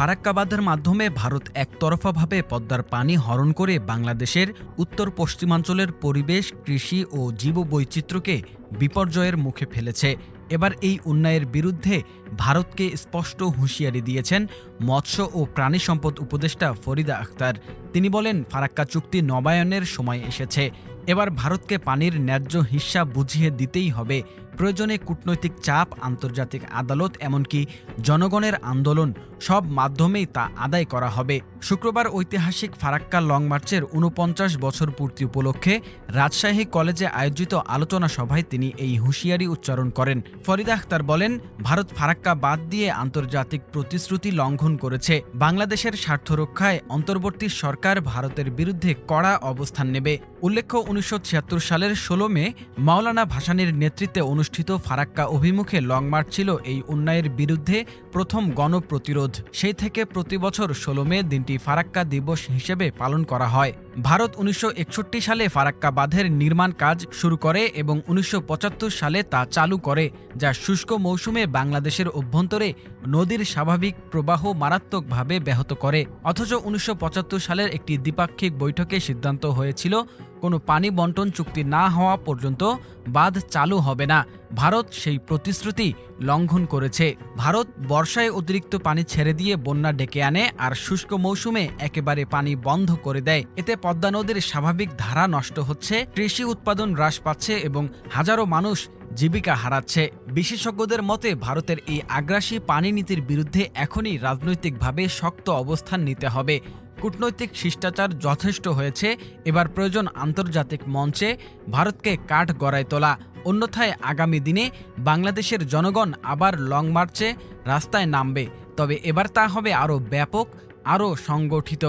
ফারাক্কা বাঁধের মাধ্যমে ভারত একতরফাভাবে পদ্মার পানি হরণ করে বাংলাদেশের উত্তর পশ্চিমাঞ্চলের পরিবেশ, কৃষি ও জীববৈচিত্র্যকে বিপর্যয়ের মুখে ফেলেছে। এবার এই উন্নয়নের বিরুদ্ধে ভারতকে স্পষ্ট হুঁশিয়ারি দিয়েছেন মৎস্য ও প্রাণী সম্পদ উপদেষ্টা ফরিদা আখতার। তিনি বলেন, ফারাক্কা চুক্তি নবায়নের সময় এসেছে। এবার ভারতকে পানির ন্যায্য হিস্সা বুঝিয়ে দিতেই হবে। প্রয়োজনে কূটনৈতিক চাপ, আন্তর্জাতিক আদালত, এমনকি জনগণের আন্দোলন সব মাধ্যমেই তা আদায় করা হবে। শুক্রবার ঐতিহাসিক ফারাক্কা লং মার্চের উনপঞ্চাশ বছর পূর্তি উপলক্ষে রাজশাহী কলেজে আয়োজিত আলোচনা সভায় তিনি এই হুঁশিয়ারি উচ্চারণ করেন। ফরিদা আখতার বলেন, ভারত ফারাক্কা বাদ দিয়ে আন্তর্জাতিক প্রতিশ্রুতি লঙ্ঘন করেছে। বাংলাদেশের স্বার্থ রক্ষায় অন্তর্বর্তী সরকার ভারতের বিরুদ্ধে কড়া অবস্থান নেবে। উল্লেখ্য, উনিশশো ছিয়াত্তর সালের ষোলো মে মাওলানা ভাসানীর নেতৃত্বে অনুষ্ঠিত ফারাক্কা অভিমুখে লং মার্চ ছিল এই উন্নয়ের বিরুদ্ধে প্রথম গণপ্রতিরোধ। সেই থেকে প্রতি বছর ষোলো মে দিনটি ফারাক্কা দিবস হিসেবে পালন করা হয়। ভারত উনিশশো একষট্টি সালে ফারাক্কা বাঁধের নির্মাণ কাজ শুরু করে এবং উনিশশো পঁচাত্তর সালে তা চালু করে, যা শুষ্ক মৌসুমে বাংলাদেশের অভ্যন্তরে নদীর স্বাভাবিক প্রবাহ মারাত্মকভাবে ব্যাহত করে। অথচ উনিশশো পঁচাত্তর সালের একটি দ্বিপাক্ষিক বৈঠকে সিদ্ধান্ত হয়েছিল কোনো পানি বন্টন চুক্তি না হওয়া পর্যন্ত বাঁধ চালু হবে না। ভারত সেই প্রতিশ্রুতি লঙ্ঘন করেছে। ভারত বর্ষায় অতিরিক্ত পানি ছেড়ে দিয়ে বন্যা ডেকে আনে আর শুষ্ক মৌসুমে একেবারে পানি বন্ধ করে দেয়। এতে পদ্মা নদীর স্বাভাবিক ধারা নষ্ট হচ্ছে, কৃষি উৎপাদন হ্রাস পাচ্ছে এবং হাজারো মানুষ জীবিকা হারাচ্ছে। বিশেষজ্ঞদের মতে, ভারতের এই আগ্রাসী পানি নীতির বিরুদ্ধে এখনই রাজনৈতিকভাবে শক্ত অবস্থান নিতে হবে। কূটনৈতিক শিষ্টাচার যথেষ্ট হয়েছে, এবার প্রয়োজন আন্তর্জাতিক মঞ্চে ভারতকে কাঠ গড়ায় তোলা। অন্যথায় আগামী দিনে বাংলাদেশের জনগণ আবার লং মার্চে রাস্তায় নামবে। তবে এবার তা হবে আরও ব্যাপক, আরও সংগঠিত।